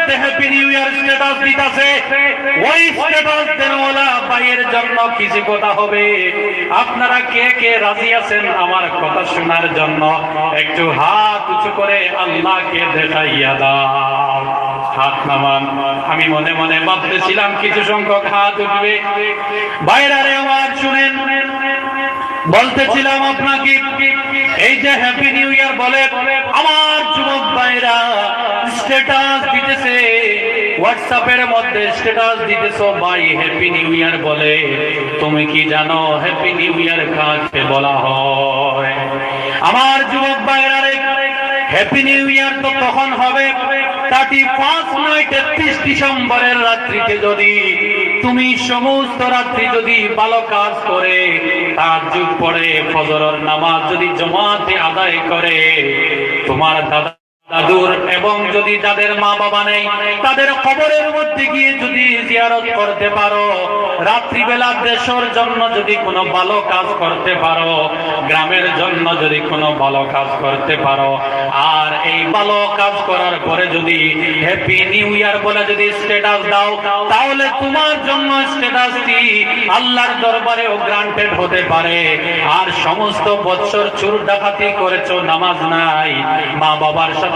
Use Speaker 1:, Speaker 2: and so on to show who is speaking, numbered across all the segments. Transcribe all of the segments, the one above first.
Speaker 1: মধ্যে happy new year status দিতাছে। ওই স্ট্যাটাস দেনওয়ালা ভাইয়ের জন্য কিছু কথা হবে? আপনারা কে কে রাজি আছেন আমার কথা শোনার জন্য? একটু হাত উঁচু করে আল্লাহকে দেখাইয়া দাও। হাত নামান। আমি মনে মনে ভাবতেছিলাম কিছু সংখ্যক হাত উঠবে। বাইরে আমার শুনেন। বলতেছিলাম আপনাকে, এই যে হ্যাপি নিউ ইয়ার বলে, আমার যুবক ভাইরা স্ট্যাটাস দিতেছে। হোয়াটসঅ্যাপের মধ্যে স্ট্যাটাস দিতেছো, ভাই হ্যাপি নিউ ইয়ার বলে। তুমি কি জানো হ্যাপি নিউ ইয়ার কাকে বলা হয়? আমার যুবক ভাইরা হ্যাপি নিউ ইয়ার তো তখন হবে? থার্টি ফার্স্ট নয়, তেত্রিশ ডিসেম্বরের রাত্রিতে যদি তুমি সমস্ত রাত্রি যদি ভালো কাজ করে, তার যুগ পড়ে ফজরের নামাজ যদি জমাতে আদায় করে, তোমার দাদা দাদুর এবং যদি যাদের মা বাবা নেই, তাদের কবরের মধ্যে গিয়ে যদি জিয়ারত করতে পারো, রাত্রিবেলা দেশের জন্য যদি কোনো ভালো কাজ করতে পারো, গ্রামের জন্য যদি কোনো ভালো কাজ করতে পারো, আর এই ভালো কাজ করার পরে যদি হ্যাপি নিউ ইয়ার বলে যদি স্ট্যাটাস দাও, তাহলে তোমার জন্য স্ট্যাটাসটি আল্লাহর দরবারেও গ্রান্টেড হতে পারে। আর সমস্ত বছর চুর ডাকাতি করেছ, নামাজ নাই মা বাবার সাথে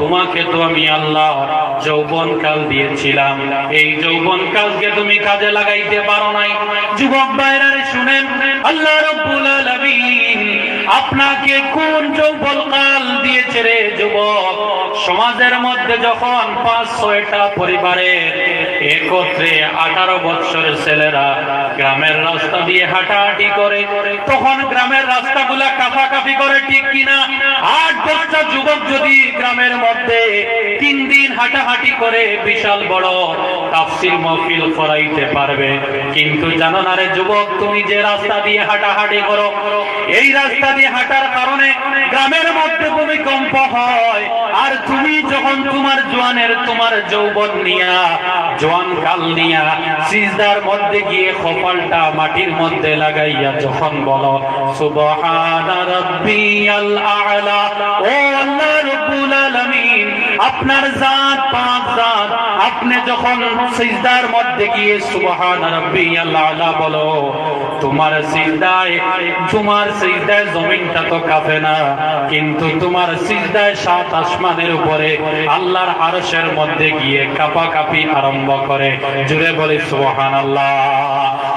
Speaker 1: তোমাকে তো আমি আল্লাহ যৌবন কাল দিয়েছিলাম। এই যৌবন কালকে তুমি কাজে লাগাইতে পারো নাই। যুবক ভাইরা রে শুনেন, আল্লাহ রব্বুল আলামিন আপনাকে কোন যৌবন কাল দিয়েছে রে যুবক? সমাজের মধ্যে যখন পাঁচ, ছয়টা পরিবারের একত্রে আঠারো বৎসরের ছেলেরা গ্রামের রাস্তা দিয়ে হাঁটাহাঁটি করে। তখন গ্রামের রাস্তাগুলা কাফাকাফি করে, ঠিক কিনা? আট দশটা যুবক যদি গ্রামের মধ্যে তিন দিন হাঁটাহাঁটি করে, বিশাল বড় তাফসিল মহফিল করাইতে পারবে। কিন্তু জানো না রে যুবক, তুমি যে রাস্তা দিয়ে হাঁটাহাঁটি করো, এই রাস্তা দিয়ে হাঁটার কারণে গ্রামের মধ্যে ভূমিকম্প হয়, আর তুমি যখন তোমার জোয়ানের, তোমার যৌবন নিয়া, জোয়ান কাল নিয়া সিজদার মধ্যে গিয়ে কপালটা মাটির মধ্যে লাগাইয়া যখন বলো, সুবহানা রাব্বিয়াল আ'লা ও আল্লাহ রব্বুল আলামিন আপনার জাত পাক জাত। আপনি যখন সিজদার মধ্যে গিয়ে সুবহানা রাব্বিয়াল আ'লা বলো, তোমার সিজদায় তোমার সিজদায় জমিনটা তো কাঁপে না, কিন্তু তোমার সিজদায় সাত আসমানের উপরে আল্লাহর আরশের মধ্যে গিয়ে কাপাকাপি আরম্ভ করে। জুড়ে বলে, সুবহানাল্লাহ।